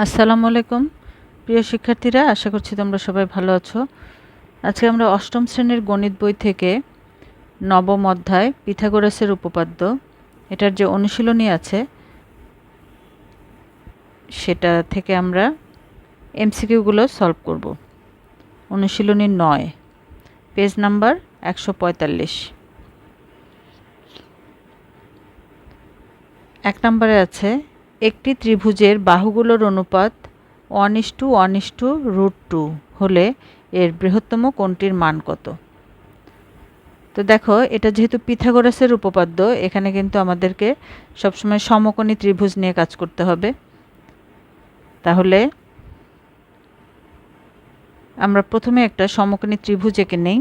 আসসালামু আলাইকুম। প্রিয় শিক্ষার্থীরা, আশা করছি তোমরা সবাই ভালো আছো। আজকে আমরা অষ্টম শ্রেণির গণিত বই থেকে নবম অধ্যায় পিথাগোরাসের উপপাদ্য, এটার যে অনুশীলনী আছে, সেটা থেকে আমরা এমসিকিউগুলো সলভ করব। অনুশীলনী নয়, পেজ নাম্বার একশো পঁয়তাল্লিশ। এক নম্বরে আছে একটি ত্রিভুজের বাহুগুলোর অনুপাত one is to one to root two হলে এর বৃহত্তম কোণটির মান কত? তো দেখো, এটা যেহেতু পিথাগোরাসের উপপাদ্য, এখানে কিন্তু আমাদেরকে সবসময় সমকোণী ত্রিভুজ নিয়ে কাজ করতে হবে। তাহলে আমরা প্রথমে একটা সমকোণী ত্রিভুজ এঁকে নেই।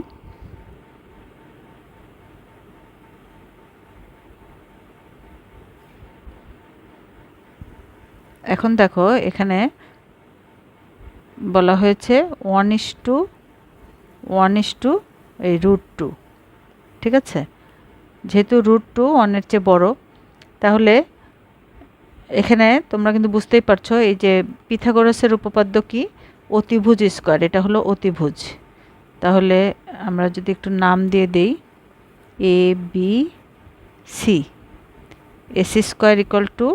এখন দেখো এখানে বলা হয়েছে one is to one is to এই রুট টু ঠিক আছে? যেহেতু রুট টু ওয়ানের চেয়ে বড়, তাহলে এখানে তোমরা কিন্তু বুঝতেই পারছ এই যে পিথাগোরাসের উপপাদ্য কি? অতিভুজ স্কোয়ার এটা হলো অতিভুজ। তাহলে আমরা যদি একটু নাম দিয়ে দেই A B C AC square equal to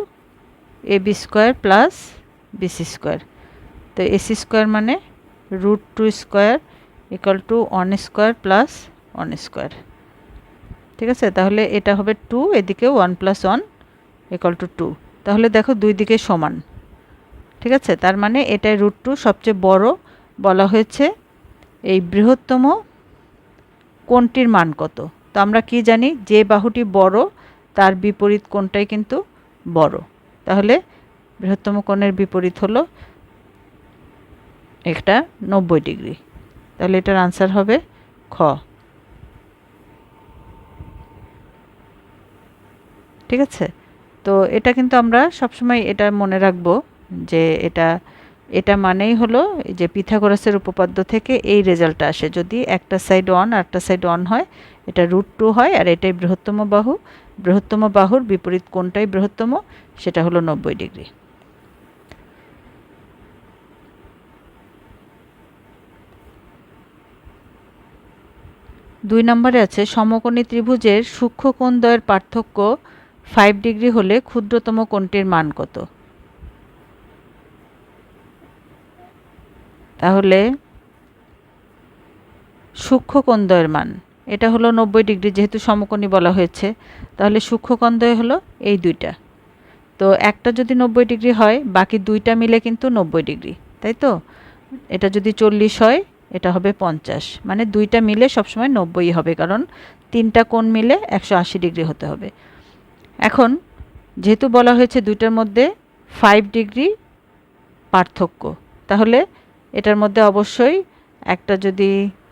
A B square plus BC square. তো এসি স্কোয়ার মানে root two square equal to one square plus one square. ঠিক আছে? তাহলে এটা হবে টু, এদিকে one plus one equal to two. তাহলে দেখো দুই দিকে সমান। ঠিক আছে? তার মানে এটাই রুট টু। সবচেয়ে বড় বলা হয়েছে এই বৃহত্তম কোনটির মান কত? তো আমরা কি জানি? যে বাহুটি বড়, তার বিপরীত কোনটাই কিন্তু বড়। তাহলে বৃহত্তম কোণের বিপরীত হলো একটা নব্বই ডিগ্রি। তাহলে এটার আনসার হবে খ। ঠিক আছে? তো এটা কিন্তু আমরা সবসময় এটা মনে রাখব যে এটা এটা মানেই হলো যে পিথাগোরাসের উপপাদ্য থেকে এই রেজাল্টটা আসে। যদি একটা সাইড ওয়ান আর একটা সাইড ওয়ান হয়, এটা রুট টু হয় আর এটাই বৃহত্তম বাহু বৃহত্তম বাহুর বিপরীত কোনটাই বৃহত্তম? সেটা হলো নব্বই ডিগ্রি। দুই নম্বরে আছে, সমকোণী ত্রিভুজের সূক্ষ্ম কোণদ্বয়ের পার্থক্য ফাইভ ডিগ্রি হলে ক্ষুদ্রতম কোণটির মান কত? তাহলে সূক্ষ্ম কোণদ্বয়ের মান। এটা হলো নব্বই ডিগ্রি যেহেতু সমকোণী বলা হয়েছে। তাহলে সূক্ষ্ম কোণদ্বয় হলো এই দুইটা। তো একটা যদি নব্বই ডিগ্রি হয়, বাকি দুইটা মিলে কিন্তু নব্বই ডিগ্রি, তাই তো? এটা যদি চল্লিশ হয়, এটা হবে পঞ্চাশ। মানে দুইটা মিলে সবসময় নব্বই হবে, কারণ তিনটা কোণ মিলে একশো আশি ডিগ্রি হতে হবে। এখন যেহেতু বলা হয়েছে দুইটার মধ্যে ফাইভ ডিগ্রি পার্থক্য, তাহলে এটার মধ্যে অবশ্যই একটা যদি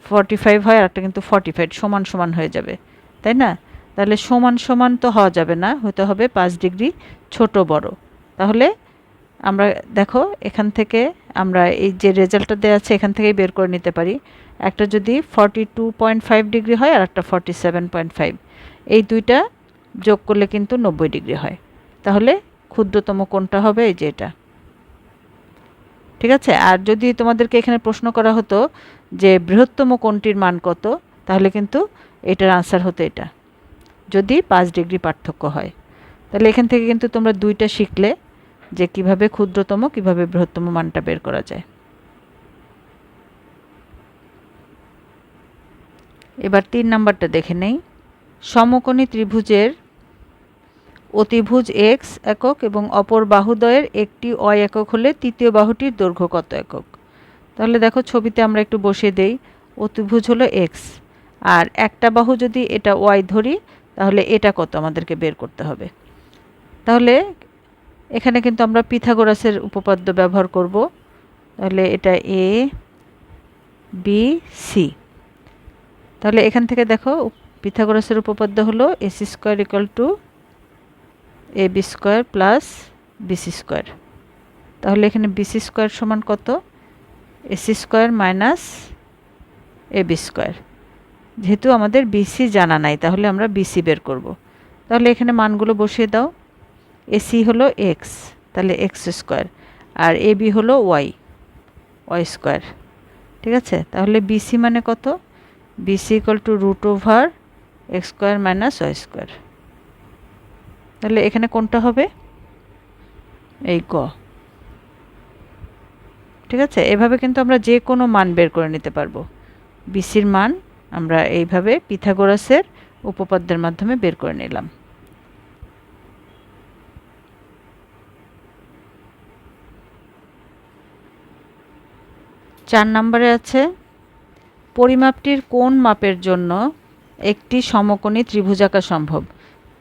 ফর্টি ফাইভ হয় আর একটা কিন্তু ফর্টি ফাইভ সমান সমান হয়ে যাবে, তাই না? তাহলে সমান সমান তো হওয়া যাবে না, হতে হবে পাঁচ ডিগ্রি ছোট বড়। তাহলে আমরা, দেখো, এখান থেকে আমরা এই যে রেজাল্টটা দেওয়া আছে, এখান থেকেই বের করে নিতে পারি। একটা যদি forty two point five degree হয় আর একটা ফর্টি সেভেন পয়েন্ট ফাইভ এই দুইটা যোগ করলে কিন্তু নব্বই ডিগ্রি হয়। তাহলে ক্ষুদ্রতম কোনটা হবে? এই যে এটা। ঠিক আছে? আর যদি তোমাদেরকে এখানে প্রশ্ন করা হতো যে বৃহত্তম কোনটির মান কত, তাহলে কিন্তু এটার আনসার হতো এটা। যদি পাঁচ ডিগ্রি পার্থক্য হয়। তাহলে এখান থেকে কিন্তু তোমরা দুইটা শিখলে যে কীভাবে ক্ষুদ্রতম, কীভাবে বৃহত্তম মানটা বের করা যায়। এবার তিন নাম্বারটা দেখে নেই। সমকোণী ত্রিভুজের অতিভুজ এক্স একক এবং অপর বাহুদয়ের একটি অয় একক হলে তৃতীয় বাহুটির দৈর্ঘ্য কত একক? তাহলে দেখো ছবিতে আমরা একটু বসিয়ে দেই। অতিভুজ হলো এক্স আর একটা বাহু যদি এটা ওয়াই ধরি, তাহলে এটা কত আমাদেরকে বের করতে হবে? তাহলে এখানে কিন্তু আমরা পিথাগোরাসের উপপাদ্য ব্যবহার করব। তাহলে এটা এ বি সি তাহলে এখান থেকে দেখো, পিথাগোরাসের উপপাদ্য হলো AC square equal to A B square plus BC square তাহলে এখানে বিসি স্কোয়ার সমান কত? AC square minus A B square. যেহেতু আমাদের বিসি জানা নাই, তাহলে আমরা বিসি বের করব। তাহলে এখানে মানগুলো বসিয়ে দাও। এসি হলো এক্স, তাহলে এক্স স্কোয়ার। আর এ বি হলো ওয়াই ওয়াই স্কোয়ার। ঠিক আছে? তাহলে বিসি মানে কত? BC equal to root over X square minus Y square. তাহলে এখানে কোনটা হবে? এই ক ঠিক আছে? এভাবে কিন্তু আমরা যে কোনো মান বের করে নিতে পারব। বিসির মান আমরা এইভাবে পিথাগোরাসের উপপাদ্যের মাধ্যমে বের করে নিলাম। চার নম্বরে আছে, পরিমাপটির কোন মাপের জন্য একটি সমকোণী ত্রিভুজ আঁকা সম্ভব?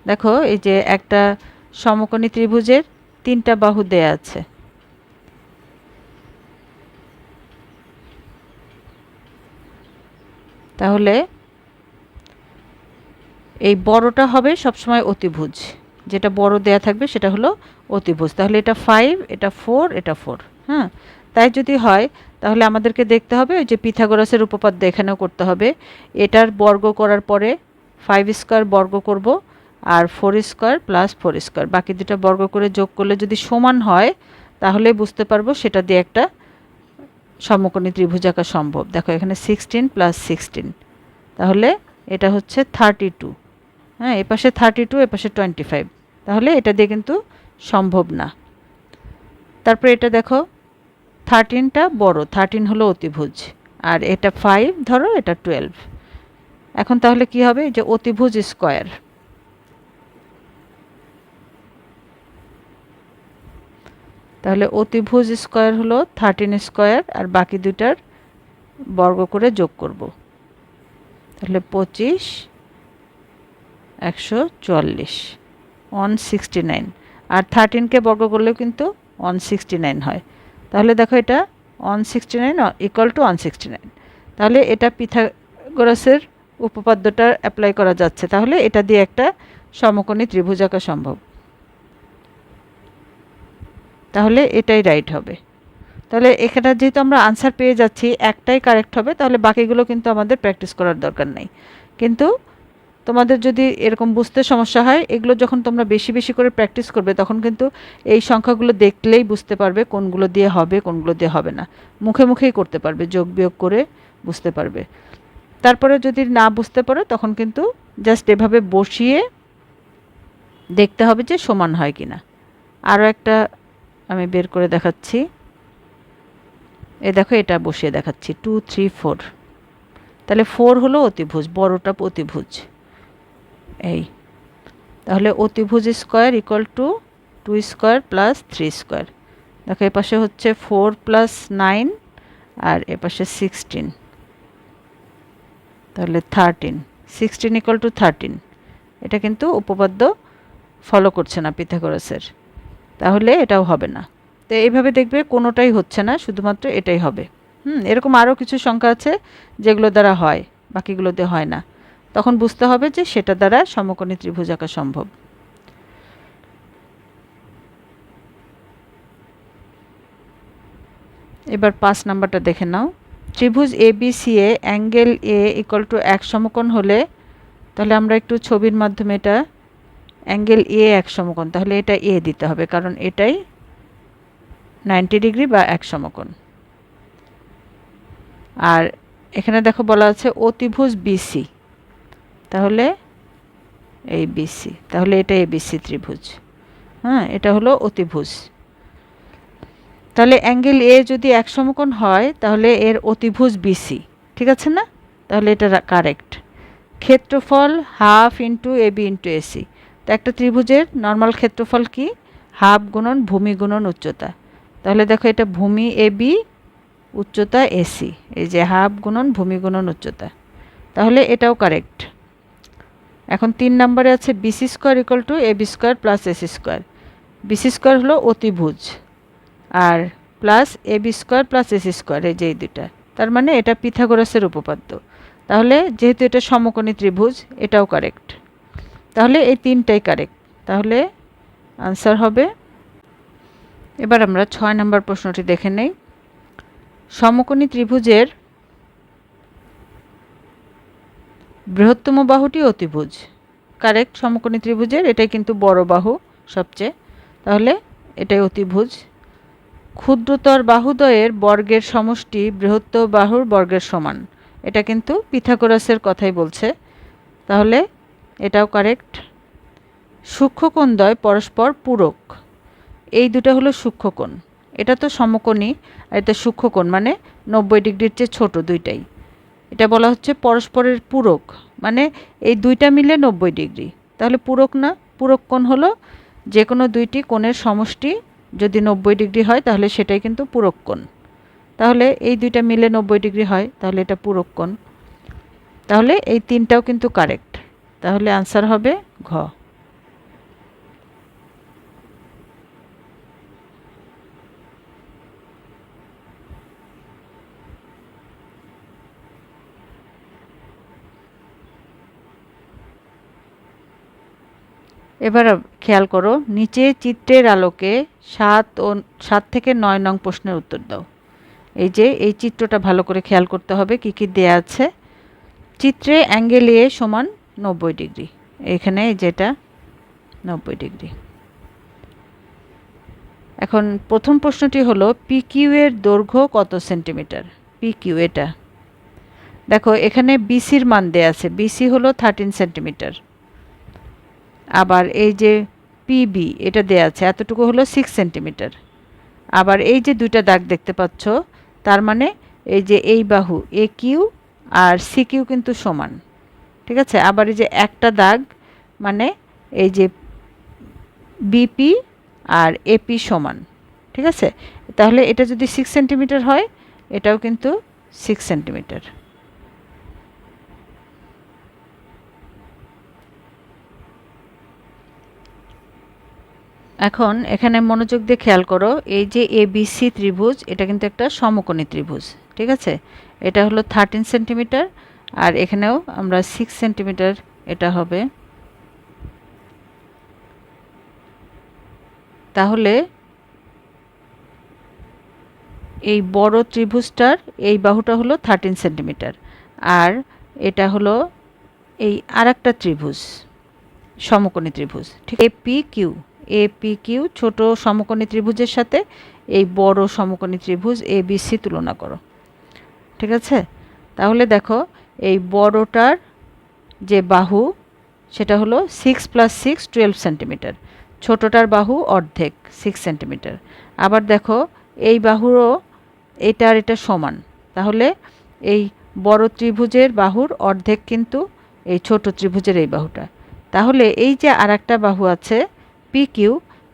দেখো, এই যে একটা সমকোণী ত্রিভুজের তিনটা বাহু দেয়া আছে। তাহলে এই বড়টা হবে সবসময় অতিভুজ। যেটা বড় দেয়া থাকবে সেটা হলো অতিভুজ। তাহলে এটা ফাইভ এটা ফোর এটা ফোর হ্যাঁ? তাই যদি হয়, তাহলে আমাদেরকে দেখতে হবে ওই যে পিথাগোরাসের উপপাদ্য এখানেও করতে হবে। এটার বর্গ করার পরে ফাইভ স্কোয়ার বর্গ করব আর four square plus four square বাকি দুটা বর্গ করে যোগ করলে যদি সমান হয়, তাহলে বুঝতে পারব সেটা দিয়ে একটা সমকোণী ত্রিভুজ আঁকা সম্ভব। দেখো, এখানে সিক্সটিন প্লাস সিক্সটিন তাহলে এটা হচ্ছে থার্টি টু হ্যাঁ এপাশে থার্টি টু এপাশে টোয়েন্টি ফাইভ তাহলে এটা দিয়ে কিন্তু সম্ভব না। তারপরে এটা দেখো থার্টিনটা বড়। থার্টিন হলো অতিভুজ। আর এটা ফাইভ ধরো এটা টুয়েলভ এখন তাহলে কি হবে? যে অতিভুজ স্কোয়ার তাহলে অতিভুজ স্কোয়ার হলো থার্টিন স্কোয়ার আর বাকি দুটার বর্গ করে যোগ করব। তাহলে পঁচিশ, একশো চুয়াল্লিশ ওয়ান সিক্সটি নাইন আর থার্টিনকে বর্গ করলেও কিন্তু ওয়ান সিক্সটি নাইন হয়। তাহলে দেখো এটা one sixty nine equal to one sixty nine তাহলে এটা পিথাগোরাসের উপপাদ্যটা অ্যাপ্লাই করা যাচ্ছে। তাহলে এটা দিয়ে একটা সমকোণী ত্রিভুজ আঁকা সম্ভব। তাহলে এটাই রাইট হবে। তাহলে এখানে যেহেতু আমরা আনসার পেয়ে যাচ্ছি, একটাই কারেক্ট হবে, তাহলে বাকিগুলো কিন্তু আমাদের প্র্যাকটিস করার দরকার নেই। কিন্তু তোমাদের যদি এরকম বুঝতে সমস্যা হয়, এগুলো যখন তোমরা বেশি বেশি করে প্র্যাকটিস করবে, তখন কিন্তু এই সংখ্যাগুলো দেখলেই বুঝতে পারবে কোনগুলো দিয়ে হবে, কোনগুলো দিয়ে হবে না। মুখে মুখেই করতে পারবে, যোগ বিয়োগ করে বুঝতে পারবে। তারপরে যদি না বুঝতে পারো, তখন কিন্তু জাস্ট এভাবে বসিয়ে দেখতে হবে যে সমান হয় কি না আরও একটা আমি বের করে দেখাচ্ছি। এ দেখো, এটা বসিয়ে দেখাচ্ছি। টু থ্রি ফোর তাহলে ফোর হলো অতিভুজ, বড়টা অতিভুজ। এই। তাহলে অতিভুজ square equal to two square plus three square দেখো এপাশে হচ্ছে ফোর প্লাস নাইন আর এপাশে সিক্সটিন তাহলে thirteen sixteen equal to thirteen এটা কিন্তু উপপাদ্য ফলো করছে না পিথাগোরাসের। তাহলে এটাও হবে না। তো এইভাবে দেখবে কোনোটাই হচ্ছে না, শুধুমাত্র এটাই হবে। হুম, এরকম আরও কিছু সংখ্যা আছে যেগুলো দ্বারা হয়, বাকিগুলোতে হয় না। তখন বুঝতে হবে যে সেটা দ্বারা সমকোণী ত্রিভুজ আঁকা সম্ভব। এবার পাঁচ নাম্বারটা দেখে নাও। ত্রিভুজ A B C A angle A equal to এক সমকোণ হলে, তাহলে আমরা একটু ছবির মাধ্যমে এটা অ্যাঙ্গেল এ এক সমকোণ, তাহলে এটা এ দিতে হবে, কারণ এটাই নাইনটি ডিগ্রি বা এক সমকোণ। আর এখানে দেখো বলা আছে অতিভুজ বিসি তাহলে এই বিসি তাহলে এটা এ এবিসি ত্রিভুজ। হ্যাঁ এটা হলো অতিভুজ। তাহলে অ্যাঙ্গেল এ যদি এক সমকোণ হয়, তাহলে এর অতিভুজ বিসি ঠিক আছে না? তাহলে এটা কারেক্ট ক্ষেত্রফল half into A B into AC তো একটা ত্রিভুজের নর্মাল ক্ষেত্রফল কি? হাফ গুণন ভূমি গুণন উচ্চতা। তাহলে দেখো এটা ভূমি এ বি উচ্চতা এসি এই যে হাফ গুণন ভূমি গুণন উচ্চতা। তাহলে এটাও কারেক্ট এখন তিন নম্বরে আছে BC square equal to A B square plus AC square BC square হলো অতিভুজ। আর plus A B square plus AC square এই যে এই দুটা তার মানে এটা পিথাগোরাসের উপপাদ্য। তাহলে যেহেতু এটা সমকোণী ত্রিভুজ, এটাও কারেক্ট তাহলে এই তিনটাই কারেক্ট তাহলে আনসার হবে। এবার আমরা ছয় নম্বর প্রশ্নটি দেখে নেই। সমকোণী ত্রিভুজের বৃহত্তম বাহুটি অতিভুজ। কারেক্ট সমকোণী ত্রিভুজের, এটাই কিন্তু বড় বাহু সবচেয়ে। তাহলে এটাই অতিভুজ। ক্ষুদ্রতর বাহুদ্বয়ের বর্গের সমষ্টি বৃহত্তর বাহুর বর্গের সমান। এটা কিন্তু পিথাগোরাসের কথাই বলছে। তাহলে এটাও কারেক্ট সূক্ষ্মকোণদ্বয় পরস্পর পূরক। এই দুটো হলো সূক্ষ্মকোণ। এটা তো সমকোণী, আর এটা সূক্ষ্মকোণ মানে নব্বই ডিগ্রির চেয়ে ছোট দুইটাই। এটা বলা হচ্ছে পরস্পরের পূরক মানে এই দুইটা মিলে নব্বই ডিগ্রি। তাহলে পূরক না? পূরক কোণ হলো যে কোনো দুইটি কোণের সমষ্টি, যদি নব্বই ডিগ্রি হয়, তাহলে সেটাই কিন্তু পূরক কোণ। তাহলে এই দুইটা মিলে নব্বই ডিগ্রি হয়, তাহলে এটা পূরক কোণ। তাহলে এই তিনটাও কিন্তু কারেক্ট তাহলে আনসার হবে ঘ। এবার খেয়াল করো, নিচে চিত্রের আলোকে সাত ও সাত থেকে নয় নং প্রশ্নের উত্তর দাও। এই যে, এই চিত্রটা ভালো করে খেয়াল করতে হবে, কি কি দেয়া আছে। চিত্রে অ্যাঙ্গেল এ সমান নব্বই ডিগ্রি। এখানে যেটা নব্বই ডিগ্রি। এখন প্রথম প্রশ্নটি হলো পিকিউ এর দৈর্ঘ্য কত সেন্টিমিটার? পিকিউ এটা। দেখো, এখানে বিসির মান দেয়া আছে। বিসি হলো থার্টিন সেন্টিমিটার। আবার এই যে পিবি এটা দেয়া আছে। এতটুকু হলো সিক্স সেন্টিমিটার। আবার এই যে দুইটা দাগ দেখতে পাচ্ছ, তার মানে এই যে এই বাহু এ কিউ আর সি কিউ কিন্তু সমান। ঠিক আছে? আবার এই যে একটা দাগ মানে এই যে বিপি আর এপি সমান, ঠিক আছে? তাহলে এটা যদি সিক্স সেন্টিমিটার হয়, এটাও কিন্তু সিক্স সেন্টিমিটার এখন এখানে মনোযোগ দিয়ে খেয়াল করো, এই যে এ বিসি ত্রিভুজ, এটা কিন্তু একটা সমকোণী ত্রিভুজ, ঠিক আছে? এটা হলো থার্টিন সেন্টিমিটার আর এখানেও আমরা সিক্স সেন্টিমিটার এটা হবে। তাহলে এই বড় ত্রিভুজটার এই বাহুটা হলো থার্টিন সেন্টিমিটার আর এটা হলো এই আর ত্রিভুজ, সমকোণী ত্রিভুজ, ঠিক A P Q A P Q ছোটো সমকোণী ত্রিভুজের সাথে এই বড় সমকোণী ত্রিভুজ এ বি সি তুলনা করো, ঠিক আছে? তাহলে দেখো এই বড়টার যে বাহু, সেটা হলো six plus six twelve centimetre ছোটোটার বাহু অর্ধেক সিক্স সেন্টিমিটার আবার দেখো, এই বাহুরও এটা আর এটা সমান। তাহলে এই বড় ত্রিভুজের বাহুর অর্ধেক কিন্তু এই ছোট ত্রিভুজের এই বাহুটা। তাহলে এই যে আর একটা বাহু আছে পি কিউ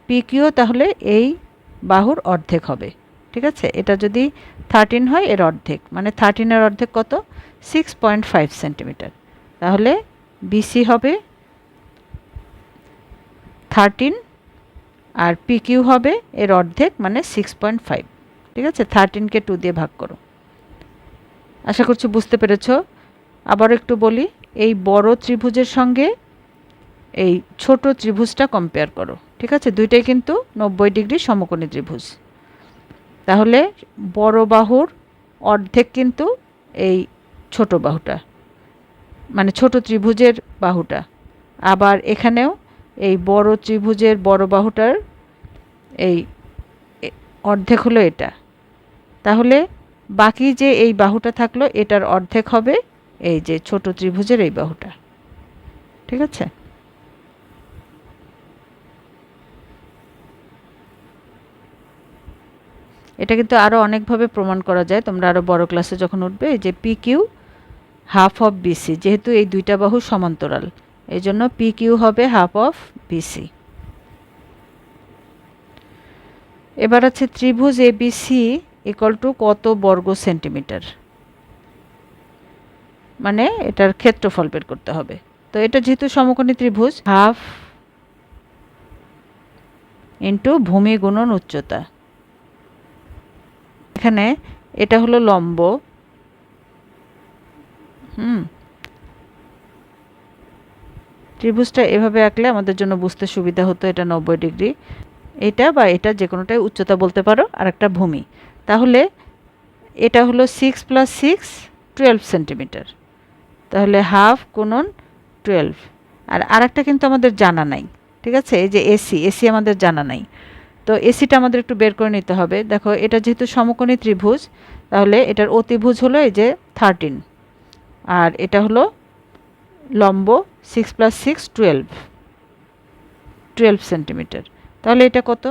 পি কিউ তাহলে এই বাহুর অর্ধেক হবে। ঠিক আছে? এটা যদি থার্টিন হয়, এর অর্ধেক। মানে থার্টিনের অর্ধেক কত? সিক্স পয়েন্ট ফাইভ সেন্টিমিটার তাহলে বিসি হবে থার্টিন আর পি কিউ হবে এর অর্ধেক মানে সিক্স পয়েন্ট ফাইভ ঠিক আছে? থার্টিনকে টু দিয়ে ভাগ করো। আশা করছি বুঝতে পেরেছ? আবার একটু বলি, এই বড় ত্রিভুজের সঙ্গে এই ছোট ত্রিভুজটা কম্পেয়ার করো। ঠিক আছে? দুইটাই কিন্তু নব্বই ডিগ্রি সমকোণী ত্রিভুজ। তাহলে বড় বাহুর অর্ধেক কিন্তু এই ছোট বাহুটা মানে ছোট ত্রিভুজের বাহুটা। আবার এখানেও এই বড় ত্রিভুজের বড় বাহুটার এই অর্ধেক হলো এটা। তাহলে বাকি যে এই বাহুটা থাকল, এটার অর্ধেক হবে এই যে ছোট ত্রিভুজের এই বাহুটা। ঠিক আছে? এটা কিন্তু আরও অনেকভাবে প্রমাণ করা যায়। তোমরা আরও বড় ক্লাসে যখন উঠবে, এই যে P Q half of BC যেহেতু এই দুইটা বাহু সমান্তরাল। এই জন্য পি কিউ হবে হাফ অফ বিসি এবার আছে ত্রিভুজ এ বিসি ইকাল টু কত বর্গ সেন্টিমিটার মানে এটার ক্ষেত্রফল বের করতে হবে। তো এটা যেহেতু সমকোণী ত্রিভুজ হাফ ইন্টু ভূমি গুণন উচ্চতা। এখানে এটা হলো লম্ব হুম। ত্রিভুজটা এভাবে আঁকলে আমাদের জন্য বুঝতে সুবিধা হতো এটা নব্বই ডিগ্রি। এটা বা এটা যে কোনোটাই উচ্চতা বলতে পারো আর একটা ভূমি। তাহলে এটা হলো six plus six twelve centimetre তাহলে হাফ কোনন টুয়েলভ আর আরেকটা কিন্তু আমাদের জানা নাই, ঠিক আছে? এই যে এসি এসি আমাদের জানা নাই। তো এসিটা আমাদের একটু বের করে নিতে হবে। দেখো, এটা যেহেতু সমকোণী ত্রিভুজ, তাহলে এটার অতিভুজ হলো এই যে থার্টিন আর এটা হলো লম্ব six plus six twelve twelve centimetre তাহলে এটা কত?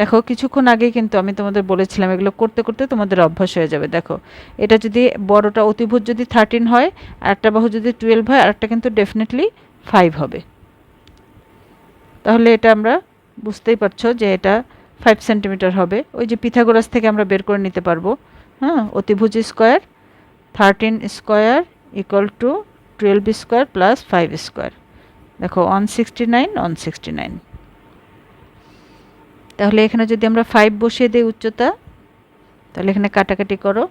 দেখো, কিছুক্ষণ আগেই কিন্তু আমি তোমাদের বলেছিলাম, এগুলো করতে করতে তোমাদের অভ্যাস হয়ে যাবে। দেখো, এটা যদি বড়টা অতিভুজ যদি থার্টিন হয়, আর একটা বাহু যদি টুয়েলভ হয়, আর একটা কিন্তু ডেফিনেটলি ফাইভ হবে। তাহলে এটা আমরা বুঝতেই পারছ যে এটা ফাইভ সেন্টিমিটার হবে। ওই যে পিথাগোরাস থেকে আমরা বের করে নিতে পারব হ্যাঁ অতিভুজ square thirteen square equal to twelve square plus five square দেখো one sixty nine one sixty nine তাহলে এখানে যদি আমরা ফাইভ বসিয়ে দিই উচ্চতা, তাহলে এখানে কাটাকাটি করো।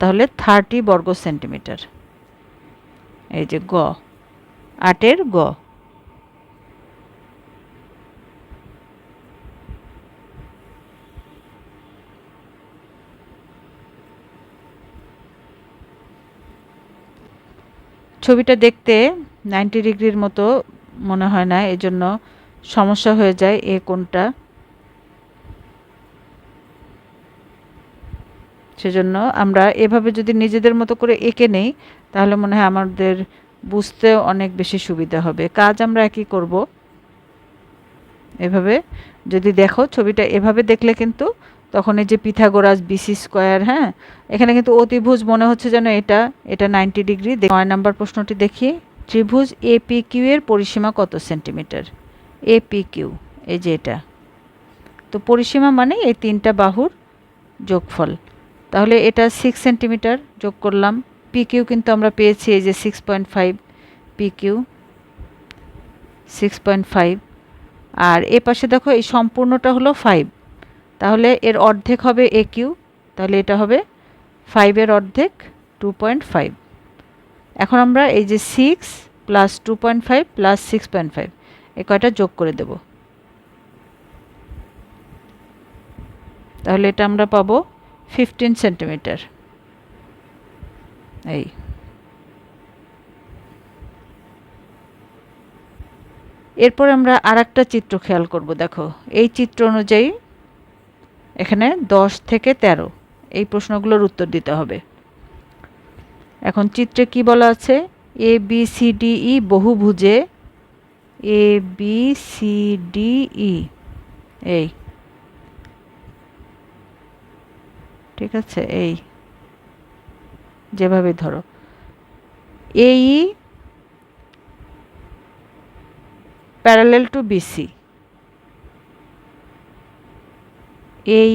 তাহলে থার্টি বর্গ সেন্টিমিটার এই যে গ, আটের গ। ছবিটা দেখতে নাইনটি ডিগ্রির মতো মনে হয় না, এজন্য সমস্যা হয়ে যায় এ কোনটা সেজন্য আমরা এভাবে যদি নিজেদের মতো করে এঁকে নেই, তাহলে মনে হয় আমাদের বুঝতে অনেক বেশি সুবিধা হবে। কাজ আমরা একই করব। এভাবে যদি দেখো ছবিটা এভাবে দেখলে কিন্তু তখন এই যে পিথাগোরাস বিসি স্কোয়ার হ্যাঁ? এখানে কিন্তু অতিভুজ মনে হচ্ছে যেন এটা এটা নাইনটি ডিগ্রি নয় নাম্বার প্রশ্নটি দেখি। ত্রিভুজ এপি কিউ এর পরিসীমা কত সেন্টিমিটার? এপি কিউ এই যে এটা। তো পরিসীমা মানে এই তিনটা বাহুর যোগফল। তাহলে এটা সিক্স সেন্টিমিটার যোগ করলাম। পি কিউ কিন্তু আমরা পেয়েছি এই যে six point five P Q six point five আর এ পাশে দেখো এই সম্পূর্ণটা হলো ফাইভ তাহলে এর অর্ধেক হবে এ কিউ তাহলে এটা হবে ফাইভের অর্ধেক টু পয়েন্ট ফাইভ এখন আমরা এই যে six plus two point five plus six point five এ কয়টা যোগ করে দেব? তাহলে এটা আমরা পাবো ফিফটিন সেন্টিমিটার এই। এরপর আমরা আর একটা চিত্র খেয়াল করব, দেখো। এই চিত্র অনুযায়ী এখানে দশ থেকে ১৩ এই প্রশ্নগুলোর উত্তর দিতে হবে। এখন চিত্রে কি বলা আছে? A B C D E বহুভুজে A B C D E এই। ঠিক আছে, এই। যেভাবে ধরো। এই প্যারালেল টু বিসি এই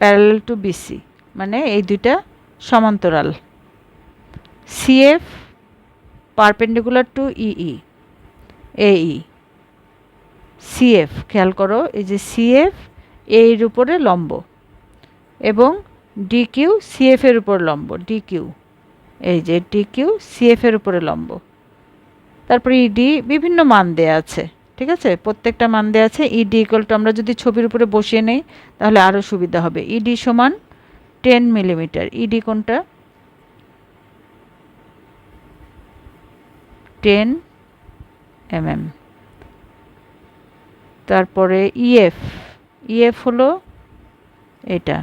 প্যারালেল টু বিসি মানে এই দুইটা সমান্তরাল। সিএফ পারপেন্ডিকুলার টু ইই এই সিএফ খেয়াল করো, এই যে সিএফ এর উপরে লম্ব এবং ডি কিউ সিএফের উপর লম্ব ডি কিউ এই যে ডি কিউ সিএফের উপরে লম্ব। তারপরে ইডি বিভিন্ন মান দেয়া আছে। ঠিক আছে? প্রত্যেকটা মান দেওয়া আছে ইডি ইকুয়াল টু আমরা যদি ছবির উপরে বসিয়ে নেই, তাহলে আরও সুবিধা হবে। ইডি সমান টেন মিলিমিটার ইডি কোনটা? টেন এমএম তারপরে ইএফ ইএফ হলো এটা।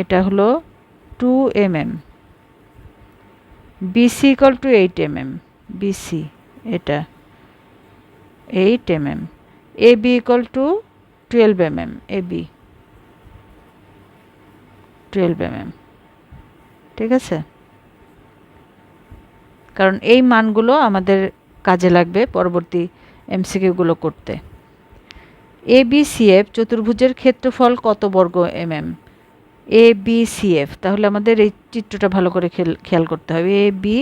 এটা হলো two M mm BC equal to eight mm BC এটা। Eight mm A B equal to twelve mm A B twelve mm ঠিক আছে? কারণ এই মানগুলো আমাদের কাজে লাগবে পরবর্তী এমসিকিউগুলো করতে। এ বি সি এফ চতুর্ভুজের ক্ষেত্রফল কত বর্গ mm A B C F তাহলে আমাদের এই চিত্রটা ভালো করে খেয়াল করতে হবে। এ বি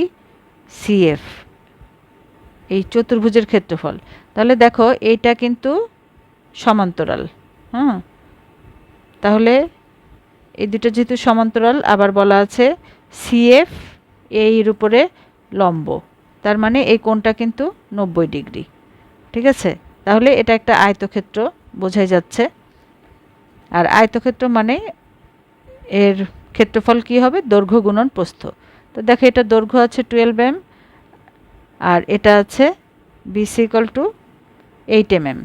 সি এফ এই চতুর্ভুজের ক্ষেত্রফল। তাহলে দেখো, এইটা কিন্তু সমান্তরাল হ্যাঁ তাহলে এই দুটো যেহেতু সমান্তরাল, আবার বলা আছে সিএফ এর উপরে লম্ব। তার মানে এই কোণটা কিন্তু নব্বই ডিগ্রি। ঠিক আছে? তাহলে এটা একটা আয়তক্ষেত্র বোঝাই যাচ্ছে। আর আয়তক্ষেত্র মানে এর ক্ষেত্রফল কি হবে? দৈর্ঘ্য গুণন প্রস্থ। তো দেখো, এটা দৈর্ঘ্য আছে টুয়েলভ এম আর এটা আছে BC equal to eight M M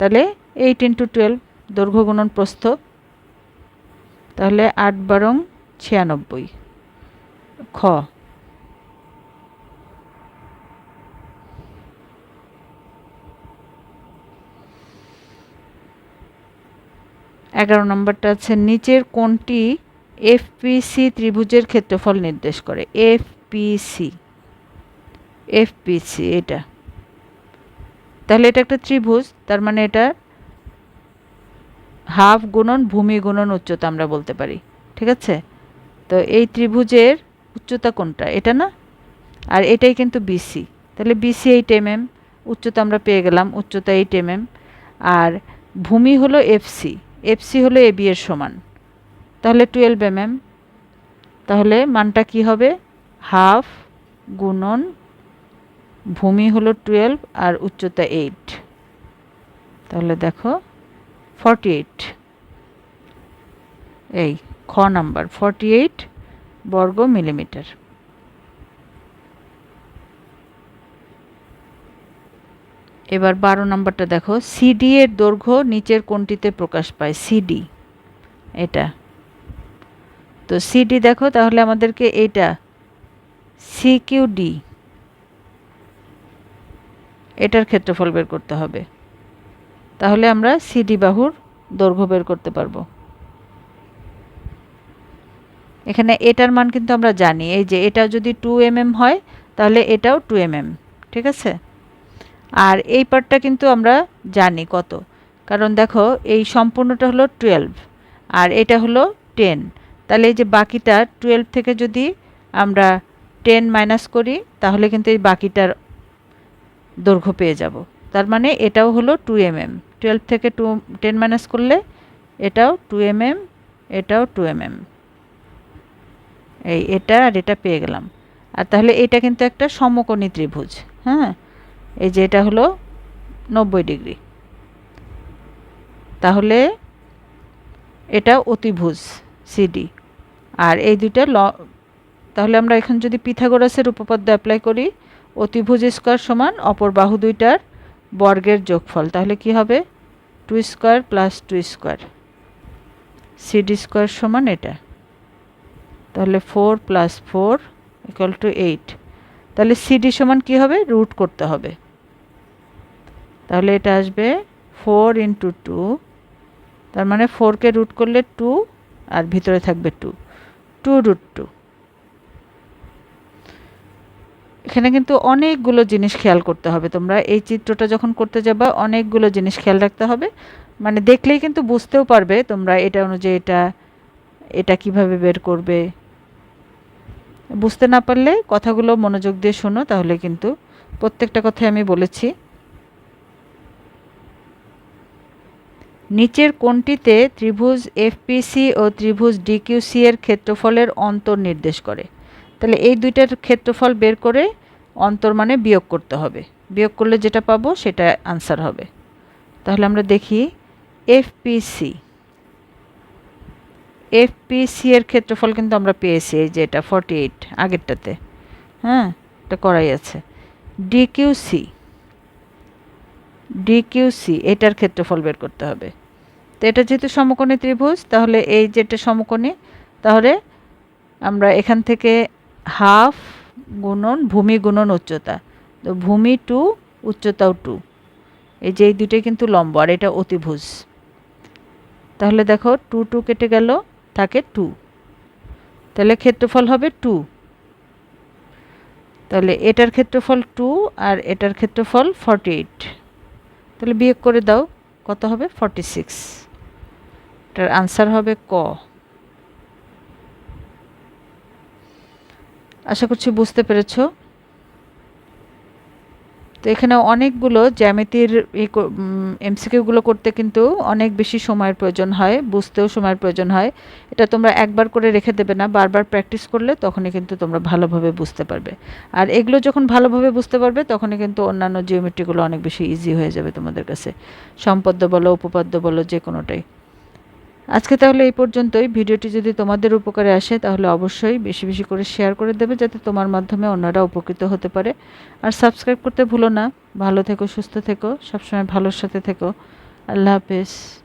তাহলে এইট ইন্টু টুয়েলভ দৈর্ঘ্য গুণন প্রস্থ, তাহলে আট বারং ছিয়ানব্বই, খ। এগারো নম্বরটা আছে, নিচের কোনটি এফপিসি ত্রিভুজের ক্ষেত্রফল নির্দেশ করে? এফপিসি এফপিসি এটা। তাহলে এটা একটা ত্রিভুজ, তার মানে এটা হাফ গুণন ভূমি গুণন উচ্চতা আমরা বলতে পারি, ঠিক আছে? তো এই ত্রিভুজের উচ্চতা কোনটা? এটা না? আর এটাই কিন্তু বিসি তাহলে বিসি এইট এম এম উচ্চতা আমরা পেয়ে গেলাম, উচ্চতা এইট এম এম আর ভূমি হলো এফসি এফসি হলো এবি এর সমান। তাহলে টুয়েলভ এম এম তাহলে মানটা কি হবে? হাফ গুণন ভূমি হলো টুয়েলভ আর উচ্চতা এইট। তাহলে দেখো ফর্টি এইট এই খ নাম্বার ফর্টি এইট বর্গ মিলিমিটার। এবার বারো নম্বরটা দেখো সিডি এর দৈর্ঘ্য নিচের কোনটিতে প্রকাশ পায় সিডি এটা। তো সিডি দেখো, তাহলে আমাদেরকে এটা সিকিউডি এটার ক্ষেত্রফল বের করতে হবে। তাহলে আমরা সিডি বাহুর দৈর্ঘ্য বের করতে পারব। এখানে এটার মান কিন্তু আমরা জানি এই যে এটা যদি টু এম mm হয় তাহলে এটাও টু এম mm, ঠিক আছে? আর এই পার্টটা কিন্তু আমরা জানি কত কারণ দেখো এই সম্পূর্ণটা হলো টুয়েলভ আর এটা হলো টেন তাহলে এই যে বাকিটা টুয়েলভ থেকে যদি আমরা টেন মাইনাস করি তাহলে কিন্তু এই বাকিটার দৈর্ঘ্য পেয়ে যাব। তার মানে এটাও হলো টু এম এম টুয়েলভ থেকে টু টেন মাইনাস করলে এটাও টু এম এম এটাও টু এম এম এই এটা আর এটা পেয়ে গেলাম। আর তাহলে এটা কিন্তু একটা সমকোণী ত্রিভুজ হ্যাঁ? এই যে এটা হলো নব্বই ডিগ্রি। তাহলে এটা অতিভুজ সিডি আর এই দুইটা ল তাহলে আমরা এখন যদি পিথাগোরাসের উপপাদ্য অ্যাপ্লাই করি অতিভুজ স্কোয়ার সমান অপর বাহু দুইটার বর্গের যোগফল। তাহলে কি হবে? Two square plus two square. CD square সমান এটা। তাহলে four plus four equal to eight তাহলে সিডি সমান কি হবে? রুট করতে হবে। তাহলে এটা আসবে ফোর ইন্টু টু। তার মানে ফোরকে রুট করলে টু আর ভিতরে থাকবে টু। Two root two. এখানে কিন্তু অনেকগুলো জিনিস খেয়াল করতে হবে। তোমরা এই চিত্রটা যখন করতে যাবা, অনেকগুলো জিনিস খেয়াল রাখতে হবে। মানে দেখলেই কিন্তু বুঝতেও পারবে তোমরা এটা অনুযায়ী এটা এটা কীভাবে বের করবে। বুঝতে না পারলে কথাগুলো মনোযোগ দিয়ে শোনো, তাহলে কিন্তু প্রত্যেকটা কথাই আমি বলেছি। নিচের কোনটিতে ত্রিভুজ এফপিসি ও ত্রিভুজ ডিকিউসি এর ক্ষেত্রফলের অন্তর নির্দেশ করে। তাহলে এই দুইটার ক্ষেত্রফল বের করে অন্তর মানে বিয়োগ করতে হবে। বিয়োগ করলে যেটা পাবো সেটা আনসার হবে। তাহলে আমরা দেখি এফপিসি এফপিসি এর ক্ষেত্রফল কিন্তু আমরা পেয়েছি এই যে এটা ফর্টি এইট আগেরটাতে। হ্যাঁ এটা করাই আছে। ডিকিউসি ডিকিউসি এটার ক্ষেত্রফল বের করতে হবে। তো এটা যেহেতু সমকোণী ত্রিভুজ, তাহলে এই যেটা সমকোণী, তাহলে আমরা এখান থেকে হাফ গুণন ভূমি গুণন উচ্চতা। তো ভূমি টু, উচ্চতাও টু। এই যে এই দুটোই কিন্তু লম্ব, আর এটা অতিভুজ। তাহলে দেখো টু টু কেটে গেল থাকে টু। তাহলে ক্ষেত্রফল হবে টু। তাহলে এটার ক্ষেত্রফল টু আর এটার ক্ষেত্রফল ফর্টি এইট। তাহলে বিয়োগ করে দাও, কত হবে? Forty six. এটার আনসার হবে ক। আশা করছি বুঝতে পেরেছ। তো এখানে অনেকগুলো জ্যামিতির এমসিকিউগুলো করতে কিন্তু অনেক বেশি সময়ের প্রয়োজন হয়, বুঝতেও সময়ের প্রয়োজন হয়। এটা তোমরা একবার করে রেখে দেবে না, বারবার প্র্যাকটিস করলে তখনই কিন্তু তোমরা ভালোভাবে বুঝতে পারবে। আর এগুলো যখন ভালোভাবে বুঝতে পারবে, তখনই কিন্তু অন্যান্য জিওমেট্রিগুলো অনেক বেশি ইজি হয়ে যাবে তোমাদের কাছে। সম্পদ্য বলো, উপপাদ্য বলো যে কোনোটাই আজকে তাহলে এই পর্যন্তই। ভিডিওটি যদি তোমাদের উপকারে আসে, তাহলে অবশ্যই বেশি বেশি করে শেয়ার করে দেবে যাতে তোমার মাধ্যমে অন্যরা উপকৃত হতে পারে। আর সাবস্ক্রাইব করতে ভুলো না। ভালো থেকো, সুস্থ থেকো, সবসময় ভালোর সাথে থেকো। আল্লাহ হাফেজ।